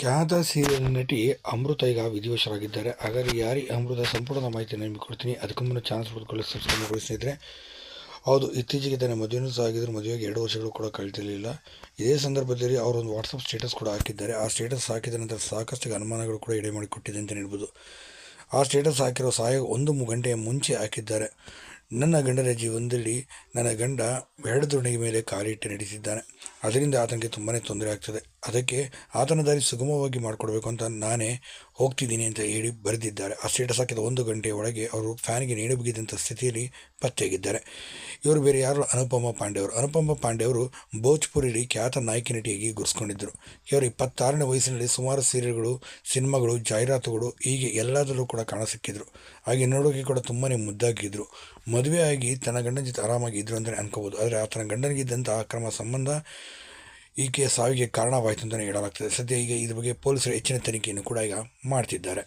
ಖ್ಯಾತ ಸೀರಿಯಲ್ ನಟಿ ಅಮೃತ ಈಗ ವಿಧಿವಶರಾಗಿದ್ದಾರೆ. ಹಾಗಾಗಿ ಯಾರಿ ಅಮೃತ ಸಂಪೂರ್ಣ ಮಾಹಿತಿಯನ್ನು ನಿಮಗೆ ಕೊಡ್ತೀನಿ. ಅದಕ್ಕೂ ಮುನ್ನ ಚಾನ್ಸ್ ಸಬ್ಸ್ಕ್ರೈಬ್ ಸಬ್ಸ್ಕ್ರೈಬ್ ಹೌದು, ಇತ್ತೀಚೆಗೆ ತಾನೇ ಮದುವೆನೂ ಸಹ ಆಗಿದ್ರು. ಮದುವೆಗೆ ಎರಡು ವರ್ಷಗಳು ಕೂಡ ಕಳೆದಿರಲಿಲ್ಲ. ಇದೇ ಸಂದರ್ಭದಲ್ಲಿ ಅವರೊಂದು ವಾಟ್ಸಪ್ ಸ್ಟೇಟಸ್ ಕೂಡ ಹಾಕಿದ್ದಾರೆ. ಆ ಸ್ಟೇಟಸ್ ಹಾಕಿದ ನಂತರ ಸಾಕಷ್ಟು ಅನುಮಾನಗಳು ಕೂಡ ಎಡೆ ಮಾಡಿಕೊಟ್ಟಿದೆ ಅಂತ ಹೇಳ್ಬೋದು. ಆ ಸ್ಟೇಟಸ್ ಹಾಕಿರೋ ಸಹಾಯ ಒಂದು ಗಂಟೆಯ ಮುಂಚೆ ಹಾಕಿದ್ದಾರೆ. ನನ್ನ ಗಂಡನ ಜೀವನದಲ್ಲಿ ನನ್ನ ಗಂಡ ಎರಡು ಮೇಲೆ ಕಾಲಿಟ್ಟು ನಡೆಸಿದ್ದಾನೆ ಅದರಿಂದ ಆತನಿಗೆ ತುಂಬಾ ತೊಂದರೆ ಆಗ್ತದೆ. ಅದಕ್ಕೆ ಆತನ ದಾರಿ ಸುಗಮವಾಗಿ ಮಾಡಿಕೊಡ್ಬೇಕು ಅಂತ ನಾನೇ ಹೋಗ್ತಿದ್ದೀನಿ ಅಂತ ಹೇಳಿ ಬರೆದಿದ್ದಾರೆ. ಆ ಸ್ಟೇಟಸ್ ಹಾಕಿದ ಒಂದು ಗಂಟೆಯ ಒಳಗೆ ಅವರು ಫ್ಯಾನ್ಗೆ ನೇಣು ಬಿಗಿದಂಥ ಸ್ಥಿತಿಯಲ್ಲಿ ಪತ್ತೆಯಾಗಿದ್ದಾರೆ. ಇವರು ಬೇರೆ ಯಾರು? ಅನುಪಮ ಪಾಂಡೆ ಅವರು. ಅನುಪಮ ಪಾಂಡೆ ಅವರು ಭೋಜ್ಪುರಿಲಿ ಖ್ಯಾತ ನಾಯಕಿ ನಟಿಯಾಗಿ ಗುರುಸ್ಕೊಂಡಿದ್ದರು ಇವರು ಇಪ್ಪತ್ತಾರನೇ ವಯಸ್ಸಿನಲ್ಲಿ ಸುಮಾರು ಸೀರಿಯಲ್ಗಳು, ಸಿನಿಮಾಗಳು, ಜಾಹೀರಾತುಗಳು ಹೀಗೆ ಎಲ್ಲದರಲ್ಲೂ ಕೂಡ ಕಾಣಸಿಕ್ಕಿದ್ರು ಹಾಗೆ ನೋಡೋಕೆ ಕೂಡ ತುಂಬಾ ಮುದ್ದಾಗಿದ್ದರು ಮದುವೆ ಆಗಿ ತನ್ನ ಗಂಡನ ಜೊತೆ ಆರಾಮಾಗಿ ಇದ್ರು ಅಂತಲೇ ಅನ್ಕೋಬೋದು. ಆದರೆ ಆತನ ಗಂಡನಿಗಿದ್ದಂಥ ಅಕ್ರಮ ಸಂಬಂಧ ಈಕೆಯ ಸಾವಿಗೆ ಕಾರಣವಾಯಿತು ಅಂತಲೇ ಹೇಳಲಾಗ್ತದೆ. ಸದ್ಯ ಈಗ ಇದರ ಬಗ್ಗೆ ಪೊಲೀಸರು ಹೆಚ್ಚಿನ ತನಿಖೆಯನ್ನು ಕೂಡ ಈಗ ಮಾಡ್ತಿದ್ದಾರೆ.